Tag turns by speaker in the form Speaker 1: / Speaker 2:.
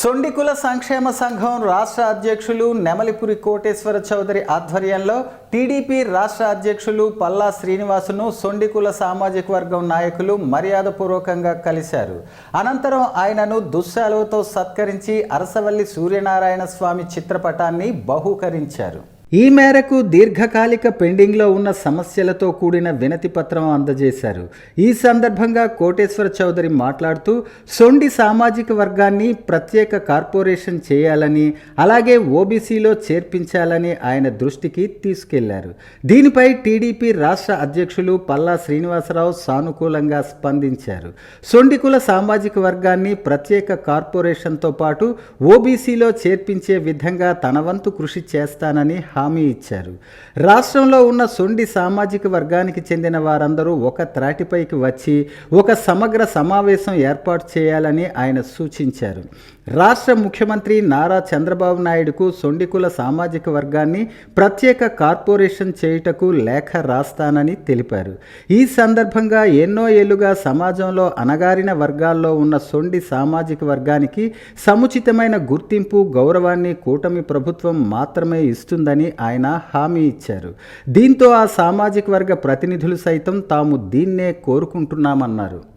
Speaker 1: సొండికుల సంక్షేమ సంఘం రాష్ట్ర అధ్యక్షులు నెమలిపురి కోటేశ్వర చౌదరి ఆధ్వర్యంలో టీడీపీ రాష్ట్ర అధ్యక్షులు పల్లా శ్రీనివాసును సొండికుల సామాజిక వర్గం నాయకులు మర్యాదపూర్వకంగా కలిశారు. అనంతరం ఆయనను దుశ్శాలువతో సత్కరించి అరసవల్లి సూర్యనారాయణ స్వామి చిత్రపటాన్ని బహూకరించారు. ఈ మేరకు దీర్ఘకాలిక పెండింగ్లో ఉన్న సమస్యలతో కూడిన వినతి పత్రం అందజేశారు. ఈ సందర్భంగా కోటేశ్వర చౌదరి మాట్లాడుతూ సొండి సామాజిక వర్గాన్ని ప్రత్యేక కార్పొరేషన్ చేయాలని అలాగే ఓబీసీలో చేర్పించాలని ఆయన దృష్టికి తీసుకెళ్ళారు. దీనిపై టీడీపీ రాష్ట్ర అధ్యక్షులు పల్లా శ్రీనివాసరావు సానుకూలంగా స్పందించారు. సొండి కుల సామాజిక వర్గాన్ని ప్రత్యేక కార్పొరేషన్తో పాటు ఓబీసీలో చేర్పించే విధంగా తన వంతు కృషి చేస్తానని హామీ హామీ ఇచ్చారు. రాష్ట్రంలో ఉన్న సొండి సామాజిక వర్గానికి చెందిన వారందరూ ఒక త్రాటిపైకి వచ్చి ఒక సమగ్ర సమావేశం ఏర్పాటు చేయాలని ఆయన సూచించారు. రాష్ట్ర ముఖ్యమంత్రి నారా చంద్రబాబు నాయుడుకు సొండికుల సామాజిక వర్గాన్ని ప్రత్యేక కార్పొరేషన్ చేయుటకు లేఖ రాస్తానని తెలిపారు. ఈ సందర్భంగా ఎన్నో ఏళ్ళుగా సమాజంలో అణగారిన వర్గాల్లో ఉన్న సొండి సామాజిక వర్గానికి సముచితమైన గుర్తింపు గౌరవాన్ని కూటమి ప్రభుత్వం మాత్రమే ఇస్తుందని ఆయన హామీ ఇచ్చారు. దీంతో ఆ సామాజిక వర్గ ప్రతినిధులు సైతం తాము దీన్నే కోరుకుంటున్నామన్నారు.